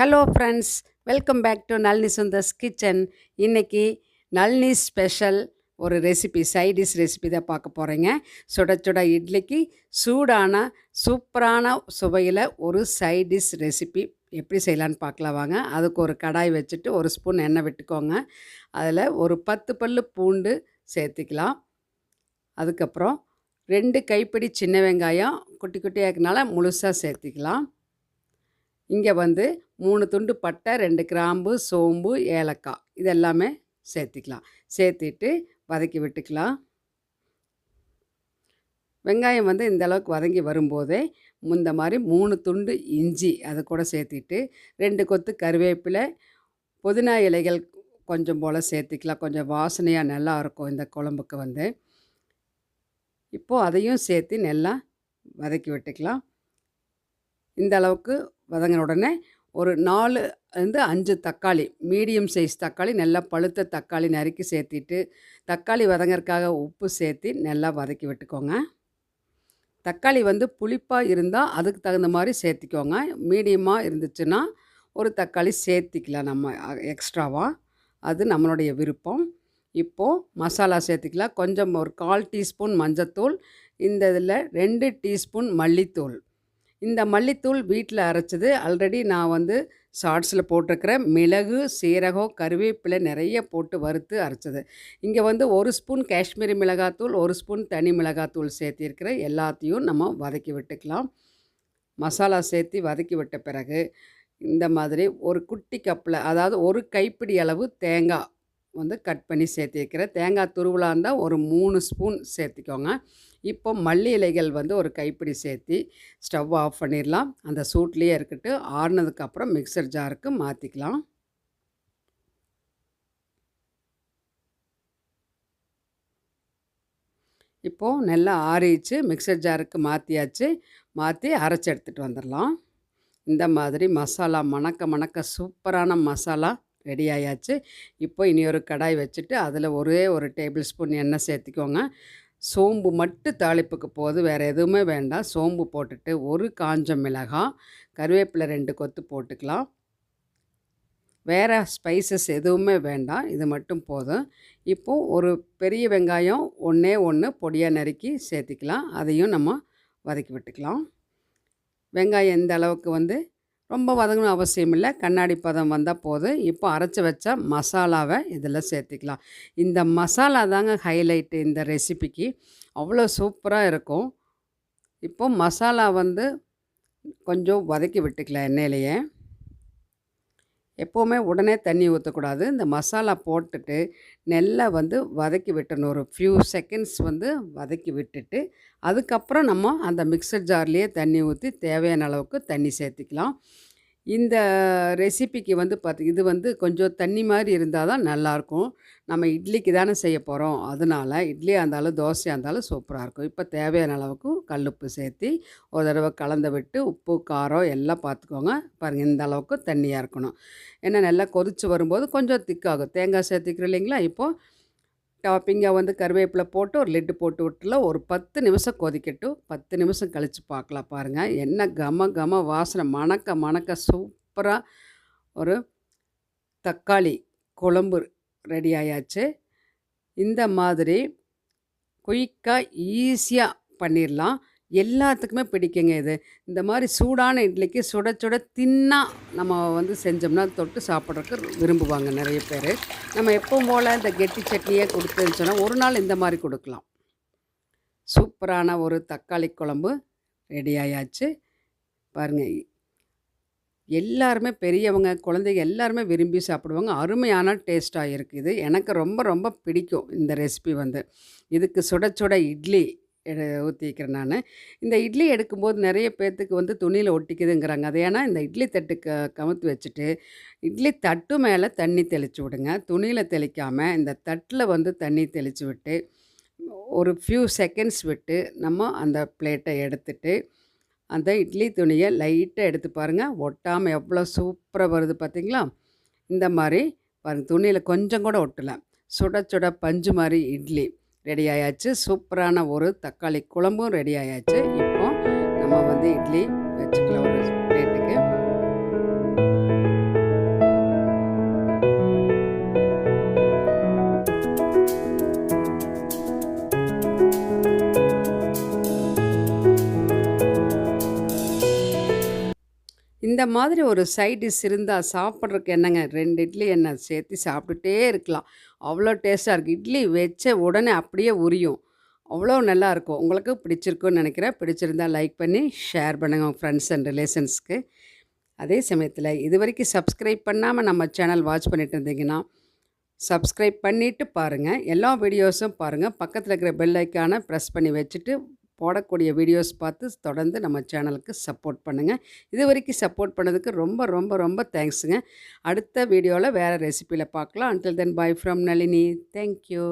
Hello friends welcome back to Nalini Sundar's kitchen இன்னைக்கு Nalini special ஒரு recipe side dish recipe தான் பார்க்க போகிறீங்க சுட சுட இட்லிக்கு சூடான சூப்பரான சுவையில் ஒரு சைடிஷ் ரெசிபி எப்படி செய்யலான்னு பார்க்கலாம் வாங்க. அதுக்கு ஒரு கடாய் வச்சுட்டு ஒரு ஸ்பூன் எண்ணெய் விட்டுக்கோங்க. அதில் ஒரு பத்து பல்லு பூண்டு சேர்த்துக்கலாம். அதுக்கப்புறம் ரெண்டு கைப்பிடி சின்ன வெங்காயம் குட்டி குட்டியாக இருக்கனால முழுசாக சேர்த்திக்கலாம். இங்கே வந்து மூணு துண்டு பட்டை ரெண்டு கிராம்பு சோம்பு ஏலக்காய். இதெல்லாமே சேர்த்திக்கலாம். சேர்த்திட்டு வதக்கி விட்டுக்கலாம். வெங்காயம் வந்து இந்த அளவுக்கு வதங்கி வரும்போதே இந்த மாதிரி மூணு துண்டு இஞ்சி அதை கூட சேர்த்திட்டு ரெண்டு கொத்து கருவேப்பிலை புதினா இலைகள் கொஞ்சம் போல் சேர்த்திக்கலாம். கொஞ்சம் வாசனையாக நல்லா இருக்கும் இந்த குழம்புக்கு வந்து. இப்போது அதையும் சேர்த்து நல்லா வதக்கி விட்டுக்கலாம். இந்த அளவுக்கு வதங்கின உடனே ஒரு நாலு வந்து அஞ்சு தக்காளி மீடியம் சைஸ் தக்காளி நல்லா பழுத்த தக்காளி நறுக்கி சேர்த்திட்டு தக்காளி வதங்கறதுக்காக உப்பு சேர்த்து நல்லா வதக்கி விட்டுக்கோங்க. தக்காளி வந்து புளிப்பாக இருந்தால் அதுக்கு தகுந்த மாதிரி சேர்த்திக்கோங்க. மீடியமாக இருந்துச்சுன்னா ஒரு தக்காளி சேர்த்திக்கலாம் நம்ம எக்ஸ்ட்ராவாக அது நம்மளுடைய விருப்பம். இப்போது மசாலா சேர்த்திக்கலாம். கொஞ்சம் ஒரு கால் டீஸ்பூன் மஞ்சத்தூள் இந்த இதில் ரெண்டு டீஸ்பூன் மல்லித்தூள். இந்த மல்லித்தூள் வீட்டில் அரைச்சது. ஆல்ரெடி நான் வந்து ஷார்ட்ஸில் போட்டிருக்கிற மிளகு சீரகம் கருவேப்பிலை நிறைய போட்டு வறுத்து அரைச்சது. இங்கே வந்து ஒரு ஸ்பூன் காஷ்மீரி மிளகாத்தூள் ஒரு ஸ்பூன் தனி மிளகாத்தூள் சேர்த்திருக்கிற எல்லாத்தையும் நம்ம வதக்கி விட்டுக்கலாம். மசாலா சேர்த்து வதக்கி விட்ட பிறகு இந்த மாதிரி ஒரு குட்டி கப்பில் அதாவது ஒரு கைப்பிடி அளவு தேங்காய் வந்து கட் பண்ணி சேர்த்திருக்கிறேன் தேங்காய் துருவலாக இருந்தால் ஒரு மூணு ஸ்பூன் சேர்த்திக்கோங்க. இப்போ மல்லி இலைகள் வந்து ஒரு கைப்பிடி சேர்த்தி ஸ்டவ் ஆஃப் பண்ணிடலாம். அந்த சூட்லேயே இருக்கட்டு ஆறுனதுக்கப்புறம் மிக்சர் ஜாருக்கு மாற்றிக்கலாம் இப்போது நல்லா ஆறிச்சு மிக்சர் ஜாருக்கு மாற்றியாச்சு மாற்றி அரைச்சி எடுத்துகிட்டு வந்துடலாம். இந்த மாதிரி மசாலா மணக்க மணக்க சூப்பரான மசாலா. ரெடி ஆயாச்சு. இப்போ இனி ஒரு கடாய் வச்சுட்டு அதில் ஒரே ஒரு டேபிள் ஸ்பூன் எண்ணெய் சேர்த்திக்கோங்க. சோம்பு மட்டும் தாளிப்புக்கு போது வேறு எதுவுமே வேண்டாம். சோம்பு போட்டுட்டு ஒரு காஞ்ச மிளகாய் கருவேப்பிலை ரெண்டு கொத்து போட்டுக்கலாம். வேறு ஸ்பைசஸ் எதுவுமே வேண்டாம். இது மட்டும் போதும். இப்போது ஒரு பெரிய வெங்காயம் ஒன்றே ஒன்று பொடியாக நறுக்கி சேர்த்திக்கலாம். அதையும் நம்ம வதக்கி விட்டுக்கலாம். வெங்காயம் எந்த அளவுக்கு வந்து ரொம்ப வதங்கணும் அவசியம் இல்லை. கண்ணாடி பதம் வந்தால் போதும். இப்போ அரைச்சி வச்ச மசாலாவை இதில் சேர்த்துக்கலாம். இந்த மசாலா தாங்க ஹைலைட்டு இந்த ரெசிபிக்கு அவ்வளோ சூப்பராக இருக்கும். இப்போ மசாலா வந்து கொஞ்சம் வதக்கி விட்டுக்கலாம் எண்ணெயிலையே. எப்போவுமே உடனே தண்ணி ஊற்றக்கூடாது இந்த மசாலா போட்டுட்டு நெல்லை வந்து வதக்கி விட்டணும். ஒரு ஃபியூ செகண்ட்ஸ் வந்து வதக்கி விட்டுட்டு அதுக்கப்புறம் நம்ம அந்த மிக்சர் ஜார்லேயே தண்ணி ஊற்றி தேவையான அளவுக்கு தண்ணி சேர்த்திக்கலாம். இந்த ரெசிபிக்கு வந்து பார்த்தி இது வந்து கொஞ்சம் தண்ணி மாதிரி இருந்தால் தான் நல்லாயிருக்கும் நம்ம இட்லிக்கு தானே செய்ய போகிறோம் அதனால் இட்லியாக இருந்தாலும் தோசையாக இருந்தாலும் சூப்பராக இருக்கும். இப்போ தேவையான அளவுக்கு கல்லுப்பு சேர்த்து ஒரு தடவை கலந்து விட்டு உப்பு காரம் எல்லாம் பார்த்துக்கோங்க பாருங்கள் இந்த அளவுக்கு தண்ணியாக இருக்கணும். ஏன்னா நல்லா கொதித்து வரும்போது கொஞ்சம் திக்காகும். தேங்காய் சேர்த்துக்கிறோம் இல்லைங்களா? இப்போது டாப்பிங்காக வந்து கருவேப்பிலை போட்டு ஒரு லிட்டு போட்டு விட்டுல ஒரு பத்து நிமிஷம் கொதிக்கட்டும். பத்து நிமிஷம் கழித்து பார்க்கலாம் பாருங்கள் என்ன கம கம வாசனை மணக்க மணக்க சூப்பராக ஒரு தக்காளி குழம்பு ரெடி ஆயாச்சு. இந்த மாதிரி குயிக்காக ஈஸியாக பண்ணிடலாம் எல்லாத்துக்குமே பிடிக்குங்க இது. இந்த மாதிரி சூடான இட்லிக்கு சுட சுட தின்னாக நம்ம வந்து செஞ்சோம்னா தொட்டு சாப்பிட்றதுக்கு விரும்புவாங்க நிறைய பேர். நம்ம எப்பவும் போல் இந்த கெட்டி சட்னியே கொடுத்துன்னு சொன்னால் ஒரு நாள் இந்த மாதிரி கொடுக்கலாம். சூப்பரான ஒரு தக்காளி குழம்பு ரெடி ஆயாச்சு. பாருங்கள் எல்லாருமே பெரியவங்க குழந்தைங்க எல்லாருமே விரும்பி சாப்பிடுவாங்க. அருமையான டேஸ்ட்டாக இருக்குது. எனக்கு ரொம்ப ரொம்ப பிடிக்கும் இந்த ரெசிபி வந்து. இதுக்கு சுட சுட இட்லி ஊற்றி ஊற்றிக்கிறேன் நான். இந்த இட்லி எடுக்கும்போது நிறைய பேர்த்துக்கு வந்து துணியில் ஒட்டிக்குதுங்கிறாங்க. அது ஏன்னா இந்த இட்லி தட்டு க கமுத்து வச்சுட்டு இட்லி தட்டு மேலே தண்ணி தெளித்து விடுங்க. துணியில் தெளிக்காமல் இந்த தட்டில் வந்து தண்ணி தெளித்து விட்டு ஒரு ஃபியூ செகண்ட்ஸ் விட்டு நம்ம அந்த பிளேட்டை எடுத்துட்டு அந்த இட்லி துணியை லைட்டாக எடுத்து பாருங்கள் ஒட்டாமல் எவ்வளோ சூப்பராக வருது பார்த்தீங்களா இந்த மாதிரி பாருங்கள் துணியில் கொஞ்சம் கூட ஒட்டலை. சுட சுட பஞ்சு மாதிரி இட்லி. ரெடி ஆயாச்சு. சூப்பரான ஒரு தக்காளி குழம்பும் ரெடி ஆயாச்சு. இப்போ நம்ம வந்து இட்லி வச்சுக்கலாம். ஒரு பிளேட்டு இந்த மாதிரி ஒரு சைட் டிஷ் இருந்தால் சாப்பிட்றதுக்கு என்னங்க ரெண்டு இட்லி என்ன சேர்த்து சாப்பிட்டுட்டே இருக்கலாம். அவ்வளோ டேஸ்ட்டாக இருக்குது இட்லி வச்ச உடனே அப்படியே உரியும். அவ்வளோ நல்லாயிருக்கும். உங்களுக்கு பிடிச்சிருக்குன்னு நினைக்கிறேன் பிடிச்சிருந்தா லைக் பண்ணி, ஷேர் பண்ணுங்க உங்கள் ஃப்ரெண்ட்ஸ் அண்ட் ரிலேஷன்ஸ்க்கு. அதே சமயத்தில் இது வரைக்கும் சப்ஸ்கிரைப் பண்ணாமல் நம்ம சேனல் வாட்ச் பண்ணிட்டு இருந்தீங்கன்னா, சப்ஸ்கிரைப் பண்ணிவிட்டு பாருங்கள் எல்லா வீடியோஸும் பாருங்கள் பக்கத்தில் இருக்கிற பெல் ஐக்கானை ப்ரெஸ் பண்ணி வச்சுட்டு, போடக்கூடிய வீடியோஸ் பார்த்து தொடர்ந்து நம்ம சேனலுக்கு சப்போர்ட் பண்ணுங்கள் இது வரைக்கும் சப்போர்ட் பண்ணதுக்கு ரொம்ப ரொம்ப ரொம்ப தேங்க்ஸுங்க. அடுத்த வீடியோவில் வேறு ரெசிப்பியில் பார்க்கலாம். Until then bye from Nalini. Thank you.